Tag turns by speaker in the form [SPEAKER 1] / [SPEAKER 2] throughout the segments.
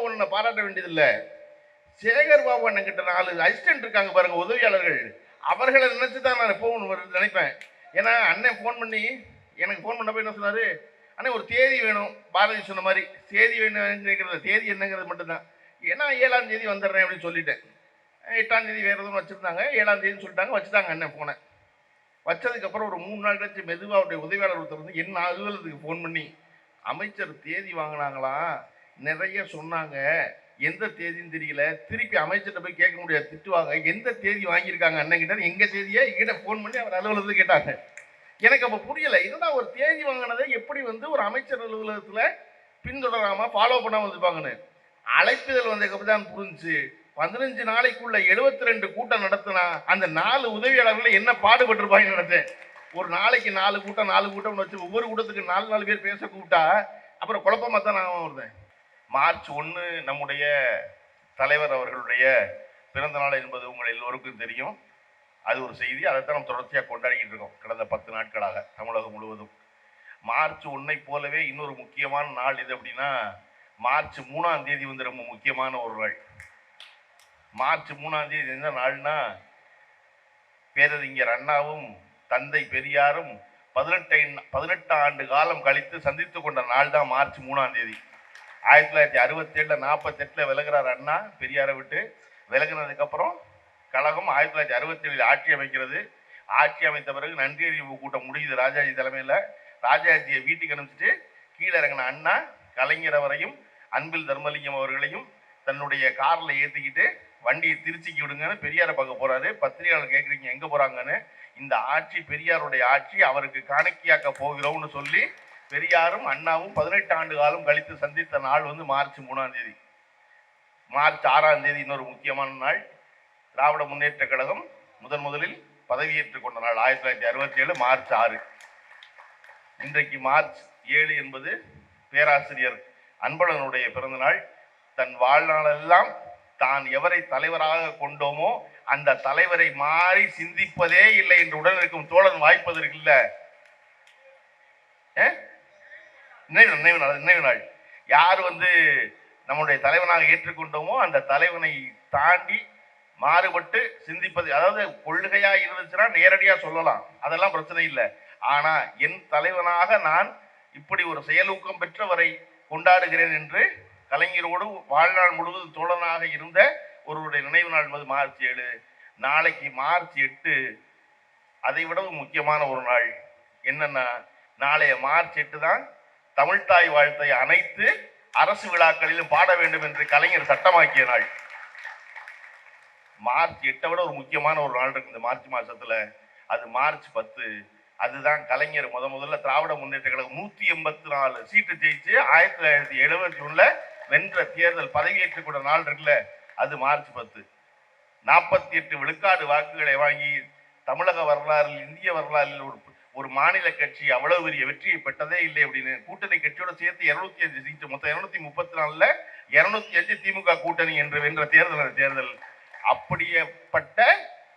[SPEAKER 1] பாபு அண்ணனை பாராட்ட வேண்டியதில்லை. சேகர் பாபு அண்ணன் நாலு அசிஸ்டன்ட் இருக்காங்க பாருங்க உதவியாளர்கள். அவர்களை நினச்சி தான் நான் எப்பவும் நினைப்பேன். ஏன்னா அண்ணன் ஃபோன் பண்ணி எனக்கு ஃபோன் பண்ணப்ப என்ன சொன்னார்? அண்ணன் ஒரு தேதி வேணும் பாரதி சொன்ன மாதிரி. தேதி வேணுங்கிறது தேதி என்னங்கிறது மட்டும்தான். ஏன்னா ஏழாம் தேதி வந்துடுறேன் அப்படின்னு சொல்லிட்டேன். எட்டாம் தேதி வேறு எதுவும் வச்சுருந்தாங்க. ஏழாம் தேதி சொல்லிட்டாங்க வச்சுட்டாங்க அண்ணன் ஃபோனை வச்சதுக்கப்புறம் ஒரு மூணு நாள் கழிச்சு மெதுவாக அவருடைய உதவியாளர் ஒருத்தர் வந்து என்ன அலுவலகத்துக்கு ஃபோன் பண்ணி அமைச்சர் தேதி வாங்கினாங்களா? நிறைய சொன்னாங்க. எந்த தேதின்னு தெரியல. திருப்பி அமைச்சர்கிட்ட போய் கேட்க முடியாது. திட்டுவாங்க. எந்த தேதி வாங்கியிருக்காங்க அண்ணன் கிட்ட எங்க தேதியை எங்கிட்ட ஃபோன் பண்ணி அவர் அலுவலகத்துக்கு கேட்டாங்க. எனக்கு அப்போ புரியல. இதுதான் ஒரு தேதி வாங்கினதை எப்படி வந்து ஒரு அமைச்சர் அலுவலகத்தில் பின்தொடராமல் ஃபாலோ பண்ணாமல் வந்திருப்பாங்கன்னு அழைப்புதல் வந்ததுக்கப்புறம் தான் புரிஞ்சுச்சு. பதினஞ்சு நாளைக்குள்ள 72 ரெண்டு கூட்டம் நடத்தினா அந்த நாலு உதவியாளர்கள் என்ன பாடுபட்டிருப்பாங்கன்னு நினைச்சேன். ஒரு நாளைக்கு நாலு கூட்டம் நாலு கூட்டம்னு வச்சு ஒவ்வொரு கூட்டத்துக்கு நாலு நாலு பேர் பேச கூப்பிட்டா அப்புறம் குழப்பமாக தான் நான் வருவேன். மார்ச் ஒன்று நம்முடைய தலைவர் அவர்களுடைய பிறந்த நாள் என்பது உங்கள் எல்லோருக்கும் தெரியும். அது ஒரு செய்தி. அதைத்தான் நம்ம தொடர்ச்சியாக கொண்டாடிக்கிட்டு இருக்கோம். கடந்த பத்து நாட்களாக தமிழகம் முழுவதும். மார்ச் ஒன்றை போலவே இன்னொரு முக்கியமான நாள் இது அப்படின்னா மார்ச் மூணாம் தேதி வந்து ரொம்ப முக்கியமான ஒரு நாள். மார்ச் மூணாம் தேதி என்ன நாள்னா பேரறிஞர் அண்ணாவும் தந்தை பெரியாரும் பதினெட்டை பதினெட்டு ஆண்டு காலம் கழித்து சந்தித்து கொண்ட நாள் தான் மார்ச் மூணாம் தேதி. ஆயிரத்தி தொள்ளாயிரத்தி அறுபத்தேழில் நாற்பத்தெட்டில் விலகிறார் அண்ணா பெரியாரை விட்டு. விலகினதுக்கப்புறம் கழகம் ஆயிரத்தி தொள்ளாயிரத்தி அறுபத்தேழில் ஆட்சி அமைக்கிறது. ஆட்சி அமைத்த பிறகு நன்றி அறிவு கூட்டம் முடியுது ராஜாஜி தலைமையில். ராஜாஜியை வீட்டுக்கு அனுப்பிச்சிட்டு கீழே இறங்கின அண்ணா கலைஞர் அவரையும் அன்பில் தர்மலிங்கம் அவர்களையும் தன்னுடைய காரில் ஏற்றிக்கிட்டு வண்டியை திருச்சிக்கு விடுங்கன்னு பெரியாரை பார்க்க போறாரு. பத்திரிகையாளர் கேட்குறீங்க எங்கே போகிறாங்கன்னு இந்த ஆட்சி பெரியாருடைய ஆட்சி அவருக்கு காணிக்கையாக்க போகிறோம்னு சொல்லி பெரியாரும் அண்ணாவும் பதினெட்டு ஆண்டு காலம் கழித்து சந்தித்த நாள் வந்து மார்ச் மூணாம் தேதி. மார்ச் ஆறாம் தேதி இன்னொரு முக்கியமான நாள். திராவிட முன்னேற்ற கழகம் முதன் முதலில் பதவியேற்றுக் கொண்ட நாள் ஆயிரத்தி தொள்ளாயிரத்தி அறுபத்தி ஏழு மார்ச் ஆறு. இன்றைக்கு மார்ச் ஏழு என்பது பேராசிரியர் அன்பழனுடைய பிறந்தநாள் தன் வாழ்நாளெல்லாம் தான் எவரை தலைவராக கொண்டோமோ அந்த தலைவரை மாறி சிந்திப்பதே இல்லை என்று உடன் இருக்கும் தோழன் வாய்ப்பதற்கு இல்லை. ஏ? நினைவு நினைவு நாள் நினைவு நாள். யார் வந்து நம்முடைய தலைவனாக ஏற்றுக்கொண்டோமோ அந்த தலைவனை தாண்டி மாறுபட்டு சிந்திப்பது அதாவது கொள்கையா இருந்துச்சுன்னா நேரடியா சொல்லலாம். அதெல்லாம் பிரச்சனை இல்லை. ஆனா என் தலைவனாக நான் இப்படி ஒரு செயலூக்கம் பெற்றவரை கொண்டாடுகிறேன் என்று கலைஞரோடு வாழ்நாள் முழுவதும் தோழனாக இருந்த ஒருவருடைய நினைவு நாள் என்பது மார்ச் ஏழு. நாளைக்கு மார்ச் எட்டு. அதை விடவும் முக்கியமான ஒரு நாள். என்னன்னா நாளைய மார்ச் எட்டு தான் தமிழ்தாய் வாழ்த்தை அனைத்து அரசு விழாக்களிலும் பாட வேண்டும் என்று கலைஞர் சட்டமாக்கிய நாள். மார்ச் எட்டை விட ஒரு முக்கியமான ஒரு நாள் இருக்கு இந்த மார்ச் மாசத்துல. அது மார்ச் பத்து. அதுதான் கலைஞர் முத முதல்ல திராவிட முன்னேற்ற கழகம் நூத்தி எண்பத்தி நாலு சீட்டு ஜெயிச்சு ஆயிரத்தி தொள்ளாயிரத்தி எழுபத்தி ஒண்ணுல வென்ற தேர்தல் பதவியேற்றுக் நாள் இருக்குல்ல அது மார்ச் பத்து. நாற்பத்தி எட்டு விழுக்காடு வாக்குகளை வாங்கி தமிழக வரலாறில் இந்திய வரலாறில் ஒரு ஒரு மாநில கட்சி அவ்வளவு பெரிய வெற்றியை பெற்றதே இல்லை அப்படின்னு கூட்டணி கட்சியோட சேர்த்து இருநூத்தி அஞ்சு சீட்டு மொத்தம் இருநூத்தி முப்பத்தி நாலுல இருநூத்தி அஞ்சு திமுக கூட்டணி என்று வென்ற தேர்தல் அந்த தேர்தல். அப்படியேப்பட்ட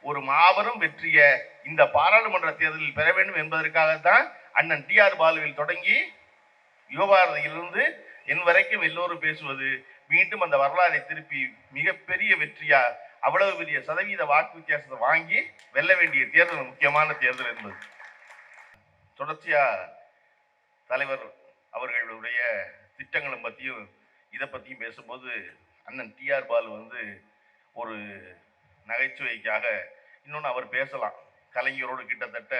[SPEAKER 1] ஒரு மாபெரும் வெற்றியை இந்த பாராளுமன்ற தேர்தலில் பெற வேண்டும் என்பதற்காகத்தான் அண்ணன் டி ஆர் பாலுவில் தொடங்கி யுவபாரதியிலிருந்து என் வரைக்கும் எல்லோரும் பேசுவது மீண்டும் அந்த வரலாறை திருப்பி மிகப்பெரிய வெற்றியா அவ்வளவு பெரிய சதவீத வாக்கு வித்தியாசத்தை வாங்கி வெல்ல வேண்டிய தேர்தல் முக்கியமான தேர்தல் என்பது. தொடர்ச்சியா தலைவர் அவர்களுடைய திட்டங்களை பற்றியும் இதை பற்றியும் பேசும்போது அண்ணன் டிஆர் பாலு வந்து ஒரு நகைச்சுவைக்காக இன்னொன்று அவர் பேசலாம். கலைஞரோடு கிட்டத்தட்ட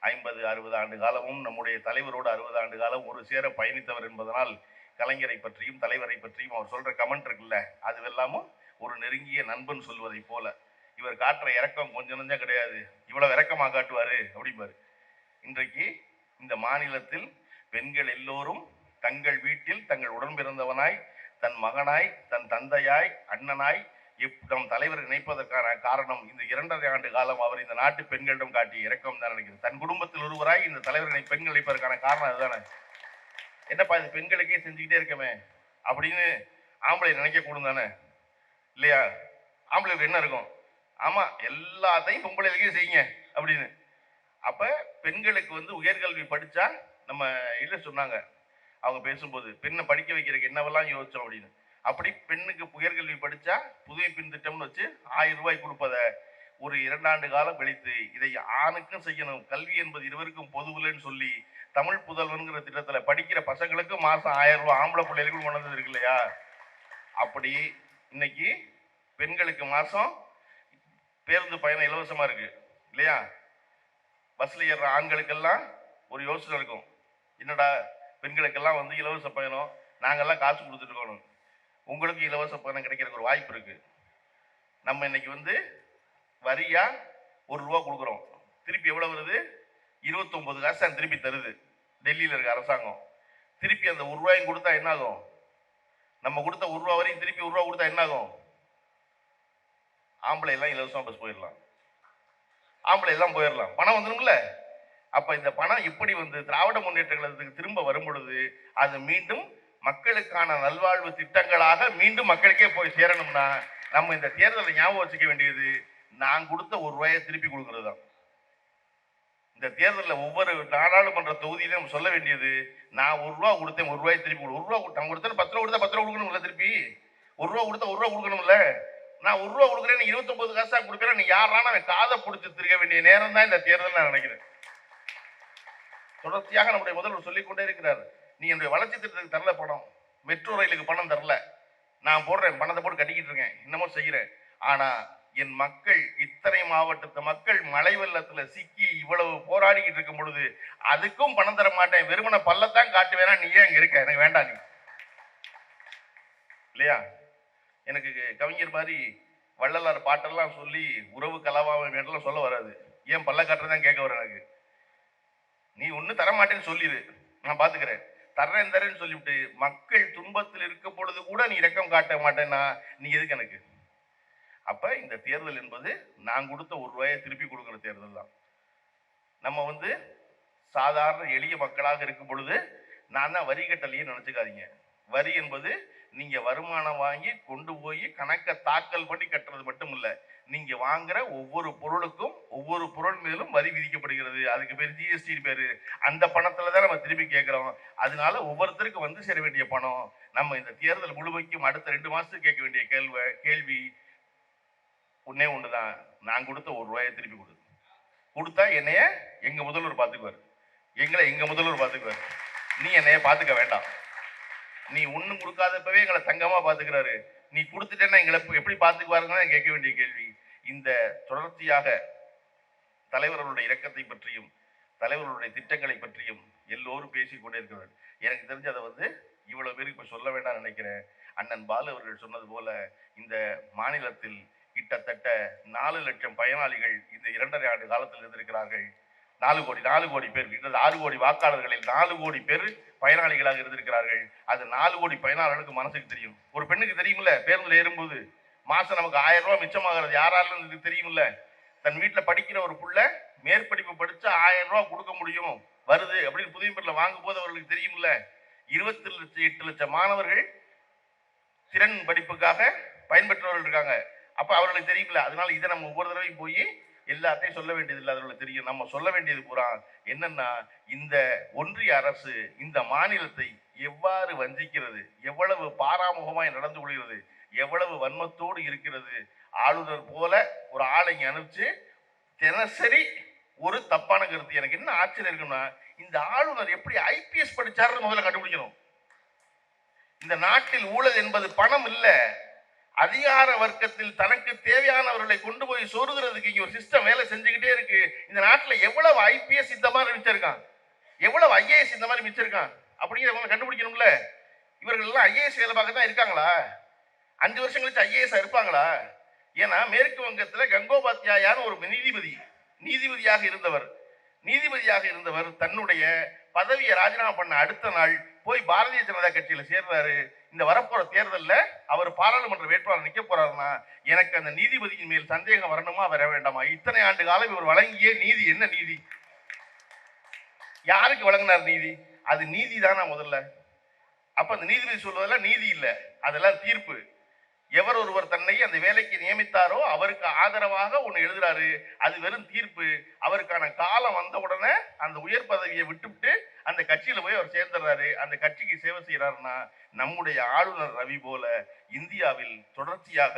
[SPEAKER 1] ஐம்பது அறுபது ஆண்டு காலமும் நம்முடைய தலைவரோடு அறுபது ஆண்டு காலம் ஒரு சேர பயணித்தவர் என்பதனால் கலைஞரை பற்றியும் தலைவரை பற்றியும் அவர் சொல்கிற கமெண்ட் இருக்குல்ல அதுவெல்லாமும் ஒரு நெருங்கிய நண்பன் சொல்வதைப் போல. இவர் காட்டுற இறக்கம் கொஞ்சம் நஞ்சம் கிடையாது. இவ்வளோ இறக்கமாக காட்டுவார் அப்படிம்பாரு. இன்றைக்கு இந்த மாநிலத்தில் பெண்கள் எல்லோரும் தங்கள் வீட்டில் தங்கள் உடன் பிறந்தவனாய் தன் மகனாய் தன் தந்தையாய் அண்ணனாய் இப் நம் தலைவர் நினைப்பதற்கான காரணம் இந்த இரண்டரை ஆண்டு காலம் அவர் இந்த நாட்டு பெண்களிடம் காட்டிய இறக்கம் தான் நினைக்கிறேன். தன் குடும்பத்தில் ஒருவராய் இந்த தலைவரை பெண்கள் நினைப்பதற்கான காரணம் அதுதானே? என்னப்பா இது பெண்களுக்கே செஞ்சுக்கிட்டே இருக்கமே? அப்படின்னு ஆம்பளை நினைக்க கூடும் தானே? இல்லையா? ஆம்பளைக்கு என்ன இருக்கும்? ஆமாம் எல்லாத்தையும் பொம்பளைகளுக்கே செய்யுங்க அப்படின்னு. அப்ப பெண்களுக்கு வந்து உயர்கல்வி படிச்சா நம்ம இல்ல சொன்னாங்க? அவங்க பேசும்போது பெண்ணை படிக்க வைக்கிறதுக்கு என்னவெல்லாம் யோசிச்சோம்? அப்படின்னு. அப்படி பெண்ணுக்கு உயர்கல்வி படிச்சா புதுமை பின் திட்டம்னு வச்சு ஆயிரம் ரூபாய் கொடுப்பத ஒரு இரண்டாண்டு காலம் கழித்து இதை ஆணுக்கும் செய்யணும்? கல்வி என்பது இருவருக்கும் பொதுவில்லைன்னு சொல்லி தமிழ் புதல்வனுங்கிற திட்டத்துல படிக்கிற பசங்களுக்கு மாசம் ஆயிரம் ரூபாய் ஆம்பளை பிள்ளைகளுக்கும் கொண்டு வந்தது இருக்கு இல்லையா? அப்படி இன்னைக்கு பெண்களுக்கு மாசம் பேருந்து பயணம் இலவசமா இருக்கு இல்லையா? பஸ்ல ஏறுற ஆண்களுக்கெல்லாம் ஒரு யோசனை இருக்கும். என்னடா பெண்களுக்கெல்லாம் வந்து இலவச பயணம் நாங்கெல்லாம் காசு கொடுத்துட்ருக்கணும் உங்களுக்கு இலவச பயணம் கிடைக்கிறதுக்கு ஒரு வாய்ப்பு இருக்கு. நம்ம இன்னைக்கு வந்து வரியா ஒரு ரூபா கொடுக்குறோம். திருப்பி எவ்வளோ வருது? இருபத்தொம்பது காசு தான் திருப்பி தருது. டெல்லியில் இருக்க அரசாங்கம். திருப்பி அந்த ஒரு ரூபாயும் கொடுத்தா என்ன ஆகும் நம்ம கொடுத்த ஒரு ரூபா வரையும் திருப்பி ஒரு ரூபா கொடுத்தா என்ன ஆகும் ஆம்பளை எல்லாம் இலவசமாக பஸ் போயிடலாம். ஆம்பளை எல்லாம் போயிடலாம். பணம் வந்துடும்ல அப்போ இந்த பணம் எப்படி வந்து திராவிட முன்னேற்ற கழகத்துக்கு திரும்ப வரும் பொழுது அது மீண்டும் மக்களுக்கான நல்வாழ்வு திட்டங்களாக மீண்டும் மக்களுக்கே போய் சேரணும்னா நம்ம இந்த தேர்தலை ஞாபகம் வச்சுக்க வேண்டியது நான் கொடுத்த ஒரு ரூபாயை திருப்பி கொடுக்கறது தான் இந்த தேர்தலில் ஒவ்வொரு நாடாளுமன்ற தொகுதியிலும் நம்ம சொல்ல வேண்டியது நான் ஒரு ரூபா கொடுத்தேன் ஒரு ரூபாய் திருப்பி கொடு. ஒரு ரூபா நம்ம கொடுத்தேன் பத்து ரூபா கொடுத்தா பத்து ரூபா கொடுக்கணும்ல திருப்பி? ஒரு ரூபா கொடுத்தா ஒரு ரூபா கொடுக்கணும்ல? நான் ஒரு ரூபா கொடுக்குறேன் நீ இருபத்தொன்பது காசா கொடுக்குறேன் நீ யாரான அவன் காதை பிடிச்சி திருக்க வேண்டிய நேரம் தான் இந்த தேர்தல் நான் நினைக்கிறேன். தொடர்ச்சியாக நம்முடைய முதல்வர் சொல்லிக்கொண்டே இருக்கிறார். நீ என்னுடைய வளர்ச்சி திட்டத்துக்கு தரல பணம் மெட்ரோ ரயிலுக்கு பணம் தரல. நான் போடுறேன் பணத்தை போட்டு கட்டிக்கிட்டு இருக்கேன் இன்னமும் செய்கிறேன் ஆனா என் மக்கள் இத்தனை மாவட்டத்து மக்கள் மழை வெள்ளத்துல சிக்கி இவ்வளவு போராடிக்கிட்டு இருக்கும் பொழுது அதுக்கும் பணம் தர மாட்டேன். வெறுமனை பல்லத்தான் காட்டுவேனா நீ ஏன் இங்கே இருக்க. எனக்கு வேண்டாம் நீ. இல்லையா? எனக்கு கவிஞர் மாதிரி வள்ளலார் பாட்டெல்லாம் சொல்லி உறவு கலவாமை வேண்டெல்லாம் சொல்ல வராது. ஏன் பல்ல காட்டுறதான் கேட்க வர எனக்கு. நீ ஒன்றும் தரமாட்டேன்னு சொல்லிடு நான் பார்த்துக்கிறேன் தர்றேன் தரேன்னு சொல்லிவிட்டு மக்கள் துன்பத்தில் இருக்க பொழுது கூட நீ இறக்கம் காட்ட மாட்டேன்னா நீ எதுக்கு எனக்கு? அப்போ இந்த தேர்தல் என்பது நான் கொடுத்த ஒரு ரூபாயை திருப்பி கொடுக்குற தேர்தல் தான். நம்ம வந்து சாதாரண எளிய மக்களாக இருக்கும் பொழுது நான் தான் வரி கட்டலையே நினச்சிக்காதீங்க. வரி என்பது நீங்க வருமானம் வாங்கி கொண்டு போய் கணக்கை தாக்கல் பண்ணி கட்டுறது மட்டும் இல்ல நீங்க வாங்குற ஒவ்வொரு பொருளுக்கும் ஒவ்வொரு பொருள் மேலும் வரி விதிக்கப்படுகிறது. அதுக்கு பேர் ஜிஎஸ்டி பேரு. அந்த பணத்துல தான் நம்ம திருப்பி கேட்கிறோம். அதனால ஒவ்வொருத்தருக்கும் வந்து சேர வேண்டிய பணம். நம்ம இந்த தேர்தல் முழுமைக்கும் அடுத்த ரெண்டு மாசத்துக்கு கேட்க வேண்டிய கேள்வி கேள்வி ஒன்னே ஒண்ணுதான். நான் கொடுத்த ஒரு ரூபாயை திருப்பி கொடு. கொடுத்தா என்னைய எங்க முதல்வர் பார்த்துக்குவார் எங்களை எங்க முதல்வர் பார்த்துக்குவார் நீ என்னைய பார்த்துக்க வேண்டாம். நீ ஒன்றும் கொடுக்காதப்பவே எங்களை சங்கமாக பார்த்துக்கிறாரு நீ கொடுத்துட்டேன்னா எங்களை எப்படி பாத்துக்குவாருன்னு கேட்க வேண்டிய கேள்வி. இந்த தொடர்ச்சியாக தலைவர்களுடைய இரக்கத்தை பற்றியும் தலைவர்களுடைய திட்டங்களை பற்றியும் எல்லோரும் பேசிக்கொண்டே இருக்கிறார். எனக்கு தெரிஞ்சு அதை வந்து இவ்வளவு பேருக்கு இப்போ சொல்ல வேண்டாம் நினைக்கிறேன். அண்ணன் பாலு அவர்கள் சொன்னது போல இந்த மாநிலத்தில் கிட்டத்தட்ட நாலு லட்சம் பயனாளிகள் இந்த இரண்டரை ஆண்டு காலத்தில் இருந்திருக்கிறார்கள். நாலு கோடி நாலு கோடி பேர் கிட்டத்தட்ட ஆறு கோடி வாக்காளர்களில் நாலு கோடி பேர் பயனாளிகளாக இருந்திருக்கிறார்கள். அது நாலு கோடி பயனாளர்களுக்கு மனசுக்கு தெரியும். ஒரு பெண்ணுக்கு தெரியுமில்ல பேருந்துல ஏறும்போது. மாசம் நமக்கு ஆயிரம் ரூபாய் மிச்சமாகிறது. யாராலும் இதுக்கு தெரியுமில்ல? தன் வீட்டில் படிக்கிற ஒரு புள்ள மேற்படிப்பு படித்து ஆயிரம் ரூபா கொடுக்க முடியும். வருது அப்படின்னு புதிய பேர்ல வாங்கும் போது அவர்களுக்கு தெரியுமில்ல. இருபத்தி லட்சம் எட்டு லட்சம் மாணவர்கள் திறன் படிப்புக்காக பயன்பெற்றவர்கள் இருக்காங்க. அப்ப அவர்களுக்கு தெரியுமில்ல. அதனால இதை நம்ம ஒவ்வொரு தடவையும் போய் எல்லாத்தையும் சொல்ல வேண்டியதில்லை அதில் தெரியும். நம்ம சொல்ல வேண்டியது பூரா என்னன்னா இந்த ஒன்றிய அரசு இந்த மாநிலத்தை எவ்வாறு வஞ்சிக்கிறது எவ்வளவு பாராமுகமாய் நடந்து கொள்கிறது எவ்வளவு வன்மத்தோடு இருக்கிறது ஆளுநர் போல ஒரு ஆளை அனுப்பிச்சு தினசரி ஒரு தப்பான கருத்து. எனக்கு என்ன ஆச்சரியம் இருக்குன்னா இந்த ஆளுநர் எப்படி ஐபிஎஸ் படிச்சாருன்னு முதல்ல கண்டுபிடிக்கணும். இந்த நாட்டில் ஊழல் என்பது பணம் இல்லை. அதிகார வர்க்கத்தில் தனக்கு தேவையானவர்களை கொண்டு போய் சொருகிறதுக்கு இங்க ஒரு சிஸ்டம் வேலை செஞ்சுக்கிட்டே இருக்கு. இந்த நாட்டில் எவ்வளவு ஐபிஎஸ் இந்த மாதிரி மிச்சிருக்கான் எவ்வளவு ஐஏஎஸ் இந்த மாதிரி மிச்சிருக்கான் அப்படிங்கிறவங்க கண்டுபிடிக்கணும்ல. இவர்கள் எல்லாம் ஐஏஎஸ் வேலை பார்க்க தான் இருக்காங்களா? அஞ்சு வருஷம் கழிச்சு ஐஏஎஸ் இருப்பாங்களா? ஏன்னா மேற்கு வங்கத்தில் கங்கோபாத்யாயான்னு ஒரு நீதிபதி நீதிபதியாக இருந்தவர். நீதிபதியாக இருந்தவர் தன்னுடைய பதவியை ராஜினாமா பண்ண அடுத்த நாள் போய் பாரதிய ஜனதா கட்சியில் சேர்றாரு. இந்த வரப்போற தேர்தலில் அவர் பாராளுமன்ற வேட்பாளர் நிற்க போறாருன்னா எனக்கு அந்த நீதிபதியின் மேல் சந்தேகம் வரணுமா வர வேண்டாமா? இத்தனை ஆண்டு காலம் இவர் வழங்கிய நீதி என்ன நீதி? யாருக்கு வழங்கினார் நீதி? அது நீதி தானா முதல்ல? அப்ப அந்த நீதிபதி சொல்வதெல்லாம் நீதி இல்லை. அதெல்லாம் தீர்ப்பு. எவர் ஒருவர் தன்னை அந்த வேலைக்கு நியமித்தாரோ அவருக்கு ஆதரவாக ஒன்று எழுதுறாரு. அது வெறும் தீர்ப்பு. அவருக்கான காலம் வந்த உடனே அந்த உயர் பதவியை விட்டுவிட்டு அந்த கட்சியில போய் அவர் சேர்ந்துடுறாரு. அந்த கட்சிக்கு சேவை செய்யறாருன்னா நம்முடைய ஆளுநர் ரவி போல இந்தியாவில் தொடர்ச்சியாக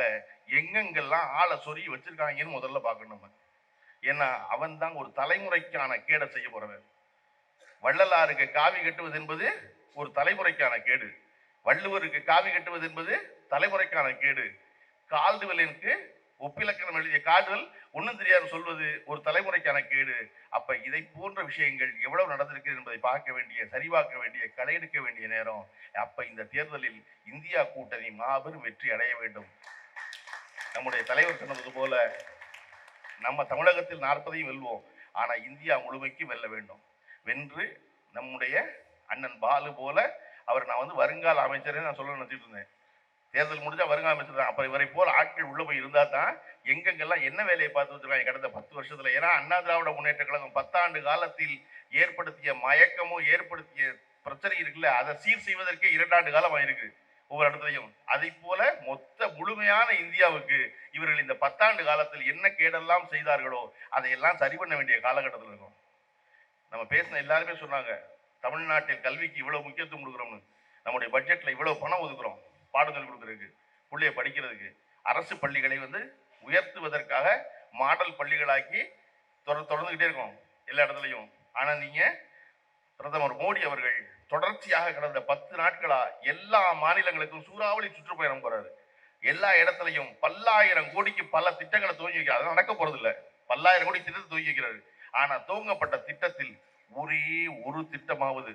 [SPEAKER 1] எங்கெங்கெல்லாம் ஆளை சொருகி வச்சிருக்காங்கன்னு முதல்ல பார்க்கணும் நம்ம. ஏன்னா அவன் தான் ஒரு தலைமுறைக்கான கேடை செய்ய போறவன் வள்ளலாருக்கு காவி கட்டுவது என்பது ஒரு தலைமுறைக்கான கேடு. வள்ளுவருக்கு காவி கட்டுவது என்பது தலைமுறைக்கான கேடு. கால்டுவலினுக்கு ஒப்பிலக்கணம் எழுதிய காதல் ஒன்றும் தெரியாது சொல்வது ஒரு தலைமுறைக்கான கேடு. அப்ப இதை போன்ற விஷயங்கள் எவ்வளவு நடந்திருக்கிறது என்பதை பார்க்க வேண்டிய சரிபார்க்க வேண்டிய களையெடுக்க வேண்டிய நேரம். அப்ப இந்த தேர்தலில் இந்தியா கூட்டணி மாபெரும் வெற்றி அடைய வேண்டும். நம்முடைய தலைவர் சொன்னது போல நம்ம தமிழகத்தில் நாற்பதையும் வெல்வோம். ஆனா இந்தியா முழுமைக்கும் வெல்ல வேண்டும். வென்று நம்முடைய அண்ணன் பாலு போல அவர் நான் வந்து வருங்கால அமைச்சரே நான் சொல்ல நினைச்சிட்டு இருந்தேன். தேர்தல் முடிஞ்சா வருங்கால அமைச்சர். தான் இவரை போல ஆட்கள் உள்ள போய் இருந்தா தான் எங்கெங்கெல்லாம் என்ன வேலையை பார்த்து வச்சிருக்காங்க கடந்த பத்து வருஷத்துல. ஏன்னா அண்ணா திராவிட முன்னேற்ற கழகம் பத்தாண்டு காலத்தில் ஏற்படுத்திய மயக்கமும் ஏற்படுத்திய பிரச்சனை இருக்குல்ல அதை சீர் செய்வதற்கே இரண்டாண்டு காலம் ஆயிருக்கு ஒவ்வொரு இடத்துலையும். அதை போல மொத்த முழுமையான இந்தியாவுக்கு இவர்கள் இந்த பத்தாண்டு காலத்தில் என்ன கேடெல்லாம் செய்தார்களோ அதையெல்லாம் சரி பண்ண வேண்டிய காலகட்டத்தில் இருக்கும். நம்ம பேசின எல்லாருமே சொன்னாங்க தமிழ்நாட்டில் கல்விக்கு இவ்வளவு முக்கியத்துவம் கொடுக்குறோம்னு. நம்முடைய பட்ஜெட்ல இவ்வளவு பணம் ஒதுக்குறோம். பாடங்கள் கொடுக்கறதுக்கு பிள்ளைய படிக்கிறதுக்கு. அரசு பள்ளிகளை வந்து உயர்த்துவதற்காக மாடல் பள்ளிகளாக்கி தொடர்ந்துக்கிட்டே தொடர்ந்துகிட்டே இருக்கோம் எல்லா இடத்துலையும். ஆனால் நீங்கள் பிரதமர் மோடி அவர்கள் தொடர்ச்சியாக கடந்த பத்து நாட்களாக எல்லா மாநிலங்களுக்கும் சூறாவளி சுற்றுப்பயணம் போகிறாரு எல்லா இடத்துலையும் பல்லாயிரம் கோடிக்கு பல திட்டங்களை துவங்கி வைக்கிறார். அதெல்லாம் நடக்க போகிறதில்ல பல்லாயிரம் கோடி திட்டத்தை துவங்கி வைக்கிறாரு. ஆனால் துவங்கப்பட்ட திட்டத்தில் ஒரே ஒரு திட்டமாவது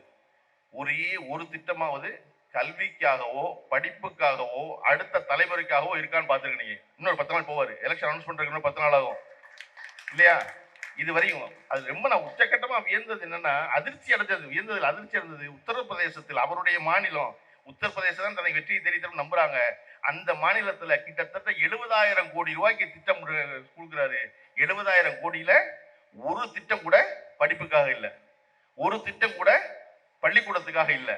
[SPEAKER 1] ஒரே ஒரு திட்டமாவது கல்விக்காகவோ படிப்புக்காகவோ அடுத்த தலைமுறைக்காகவோ இருக்கான்னு பார்த்துருக்கீங்க இன்னொரு பத்து நாள் போவார். எலெக்ஷன் அனௌன்ஸ் பண்றதுக்கு இன்னும் பத்து நாள் ஆகும். இல்லையா? இது வரையும் அது ரொம்ப நான் உச்சக்கட்டமாக வியந்தது என்னன்னா அதிர்ச்சி அடைஞ்சது. வியந்ததில் அதிர்ச்சி அடைந்தது உத்தரப்பிரதேசத்தில் அவருடைய மாநிலம். உத்தரப்பிரதேசம் தான் தன்னை வெற்றியை தேடித்தரும் நம்புறாங்க. அந்த மாநிலத்தில் கிட்டத்தட்ட எழுபதாயிரம் கோடி ரூபாய்க்கு திட்டம் கொடுக்குறாரு. எழுபதாயிரம் கோடியில ஒரு திட்டம் கூட படிப்புக்காக இல்லை. ஒரு திட்டம் கூட பள்ளிக்கூடத்துக்காக இல்லை.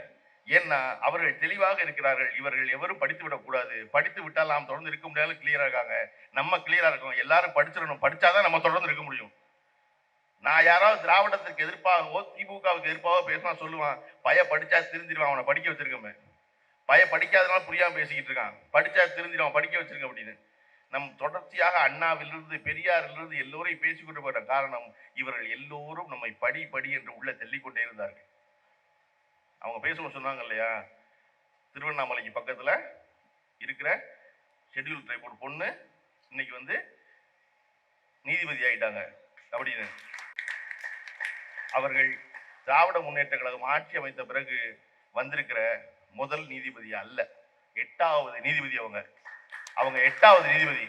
[SPEAKER 1] ஏன்னா அவர்கள் தெளிவாக இருக்கிறார்கள். இவர்கள் எவரும் படித்து விடக்கூடாது படித்து விட்டால் நாம் தொடர்ந்து இருக்க முடியாது கிளியரா இருக்காங்க. நம்ம கிளியரா இருக்கோம் எல்லாரும் படிச்சிடணும். படிச்சாதான் நம்ம தொடர்ந்து இருக்க முடியும். நான் யாராவது திராவிடத்திற்கு எதிர்ப்பாகவோ திமுகவுக்கு எதிர்ப்பாகவோ பேசினா சொல்லுவான் பைய படிச்சா திருந்திடுவான் அவனை படிக்க வச்சிருக்கமே. பைய படிக்காதனால புரியாம பேசிக்கிட்டு இருக்கான். படிச்சா திருந்திடுவான் படிக்க வச்சிருக்க அப்படின்னு. நம் தொடர்ச்சியாக அண்ணாவிலிருந்து பெரியாரிலிருந்து எல்லோரையும் பேசிக்கொண்டு போட்ட காரணம் இவர்கள் எல்லோரும் நம்மை படி படி என்று உள்ள தள்ளிக்கொண்டே இருந்தார்கள். அவங்க பேசும்போது சொன்னாங்க இல்லையா? திருவண்ணாமலைக்கு பக்கத்தில் இருக்கிற ஷெட்யூல் ட்ரைப் ஒரு பொண்ணு இன்னைக்கு வந்து நீதிபதி ஆகிட்டாங்க அப்படின்னு. அவர்கள் திராவிட முன்னேற்ற கழகம் ஆட்சி அமைத்த பிறகு வந்திருக்கிற முதல் நீதிபதி அல்ல. எட்டாவது நீதிபதி அவங்க. அவங்க எட்டாவது நீதிபதி.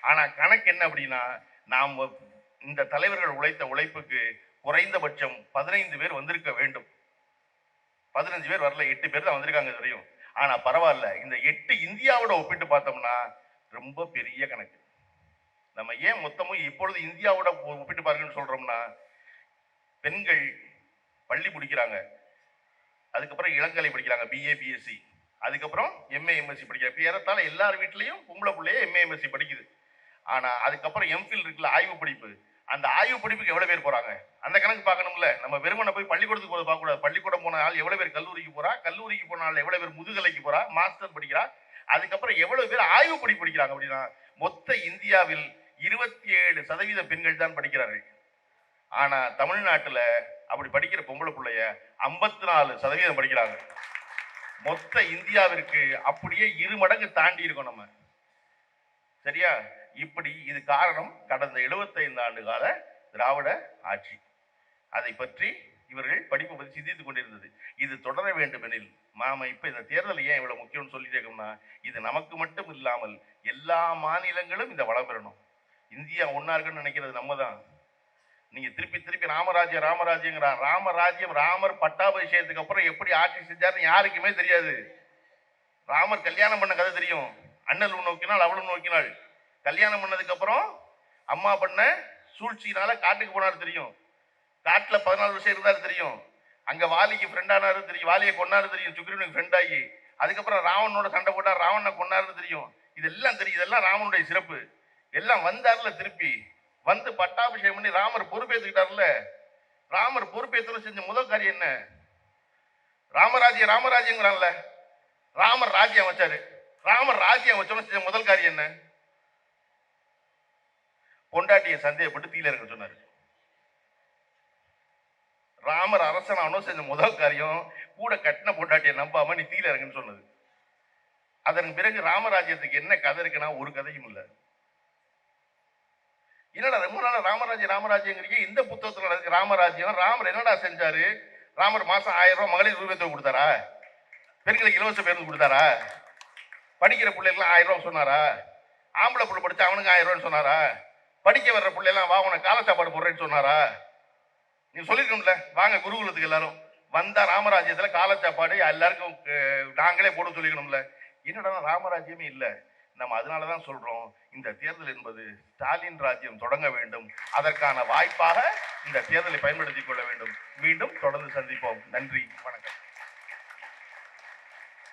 [SPEAKER 1] ஆனால் கணக்கு என்ன அப்படின்னா நாம் இந்த தலைவர்கள் உழைத்த உழைப்புக்கு குறைந்தபட்சம் பதினைந்து பேர் வந்திருக்க வேண்டும். பதினஞ்சு பேர் வரல எட்டு பேர் தான் வந்திருக்காங்க இதுவரையும் ஆனா பரவாயில்ல இந்த எட்டு இந்தியாவோட ஒப்பிட்டு பார்த்தோம்னா ரொம்ப பெரிய கணக்கு. நம்ம ஏன் மொத்தமும் இப்பொழுது இந்தியாவோட ஒப்பிட்டு பாருங்கன்னு சொல்றோம்னா பெண்கள் பள்ளி பிடிக்கிறாங்க அதுக்கப்புறம் இளங்கலை படிக்கிறாங்க பிஏ பிஎஸ்சி அதுக்கப்புறம் எம்ஏ எம்எஸ்சி படிக்கிறாங்க. இப்போ ஏறத்தாழ எல்லார் வீட்லேயும் பொம்பளை பிள்ளையே எம்ஏ எம்எஸ்சி படிக்குது. ஆனால் அதுக்கப்புறம் எம்ஃபில் இருக்குல்ல ஆய்வு படிப்பு. அந்த ஆய்வு படிப்புக்கு எவ்வளவு பேர் போறாங்க? அந்த கணக்கு பார்க்கணும்ல. நம்ம வெறுமனை போய் பள்ளிக்கூடத்துக்கு போக பார்க்க கூடாது பள்ளிக்கூடம் போன ஆள் எவ்வளவு பேர் கல்லூரிக்கு போறா? கல்லூரிக்கு போன ஆள் எவ்வளவு பேர் முதுகலைக்கு போறா? மாஸ்டர் படிக்கிறா? அதுக்கப்புறம் எவ்வளவு பேர் ஆய்வு படிப்பு படிக்கிறாங்க அப்படின்னா மொத்த இந்தியாவில் இருபத்தி ஏழு சதவீத பெண்கள் தான் படிக்கிறார்கள். ஆனா தமிழ்நாட்டில் அப்படி படிக்கிற பொம்பளை பிள்ளைய ஐம்பத்தி நாலு சதவீதம் படிக்கிறாங்க. மொத்த இந்தியாவிற்கு அப்படியே இரு மடங்கு தாண்டி இருக்கோம் நம்ம. சரியா? இப்படி இது காரணம் கடந்த 75 ஆண்டு கால திராவிட ஆட்சி. அதை பற்றி இவர்கள் படிப்பு பற்றி சிந்தித்துக் கொண்டிருந்தது. இது தொடர வேண்டுமெனில் நாம இப்ப இந்த தேர்தல் ஏன் இவ்வளவு முக்கியம்னு சொல்லிட்டே இருக்கோம்னா இது நமக்கு மட்டும் இல்லாமல் எல்லா மாநிலங்களும் இந்த வளம் பெறணும். இந்தியா ஒன்னா இருக்குன்னு நினைக்கிறது நம்ம தான் நீங்க திருப்பி திருப்பி ராமராஜ்யம் ராமராஜ்யங்கிறான் ராமராஜ்யம் ராமர் பட்டாபிஷேகத்துக்கு அப்புறம் எப்படி ஆட்சி செஞ்சாருன்னு யாருக்குமே தெரியாது. ராமர் கல்யாணம் பண்ண கதை தெரியும். அண்ணல் நோக்கினால் அவளும் நோக்கினாள். கல்யாணம் பண்ணதுக்கு அப்புறம் அம்மா பண்ண சூழ்ச்சியினால காட்டுக்கு போனாரு தெரியும். காட்டுல பதினாலு வருஷம் இருந்தாரு தெரியும். அங்க வாலிக்கு ஃப்ரெண்ட் ஆனாரு தெரியும். வாலியை கொண்டாரு தெரியும். சுக்ரீவனுக்கு ஃப்ரெண்ட் ஆகி. அதுக்கப்புறம் ராவனோட சண்டை போட்டார் ராவனை கொண்டாருன்னு தெரியும். இதெல்லாம் தெரியும். இதெல்லாம் ராமனுடைய சிறப்பு. எல்லாம் வந்தார்ல திருப்பி. வந்து பட்டாபிஷேகம் பண்ணி ராமர் பொறுப்பேற்றுக்கிட்டார்ல ராமர் பொறுப்பேற்று செஞ்ச முதல் காரியம் என்ன? ராமராஜ்யம் ராமராஜ்யங்கிறான்ல. ராமர் ராஜ்யம் வச்சாரு. ராமர் ராஜ்யம் வச்சோன்னு செஞ்ச முதல் காரியம் என்ன? பொண்டாட்டியை சந்தேகப்பட்டு தீல இருக்க சொன்னாரு. ராமர் அரசனானோ செஞ்ச முதல் காரியம் கூட கட்டின பொண்டாட்டியை நம்பாம நீ தீல இறங்குன்னு சொன்னது. அதன் பிறகு ராமராஜ்யத்துக்கு என்ன கதை இருக்குன்னா ஒரு கதையும் இல்லை. என்னடா ரொம்ப நாள் ராமராஜ்யம் ராமராஜ்யங்கிறீங்க இந்த புத்தகத்தில் நடக்கு ராமராஜ்யம். ராமர் என்னடா செஞ்சாரு? ராமர் மாசம் ஆயிரம் ரூபாய் மகளிர் உரிமை கொடுத்தாரா? பெண்களுக்கு இலவச பேருந்து கொடுத்தாரா? படிக்கிற பிள்ளைகள்லாம் ஆயிரம் ரூபாய் சொன்னாரா? ஆம்பளை பிள்ளை படிச்சா அவனுக்கு ஆயிரம் ரூபான்னு சொன்னாரா? படிக்க வர்ற பிள்ளைலாம் வா உனக்கு கால சாப்பாடு போடுறேன்னு சொன்னாரா? நீ சொல்லிருக்கணும்ல வாங்க குருகுலத்துக்கு எல்லாரும். வந்தா ராமராஜ்யத்துல கால சாப்பாடு எல்லாருக்கும் நாங்களே போட சொல்லிக்கணும்ல என்னடா ராமராஜ்யமே இல்லை. நம்ம அதனால தான் சொல்றோம். இந்த தேர்தல் என்பது ஸ்டாலின் ராஜ்யம் தொடங்க வேண்டும். அதற்கான வாய்ப்பாக இந்த தேர்தலை பயன்படுத்திக் கொள்ள வேண்டும். மீண்டும் தொடர்ந்து சந்திப்போம். நன்றி வணக்கம்.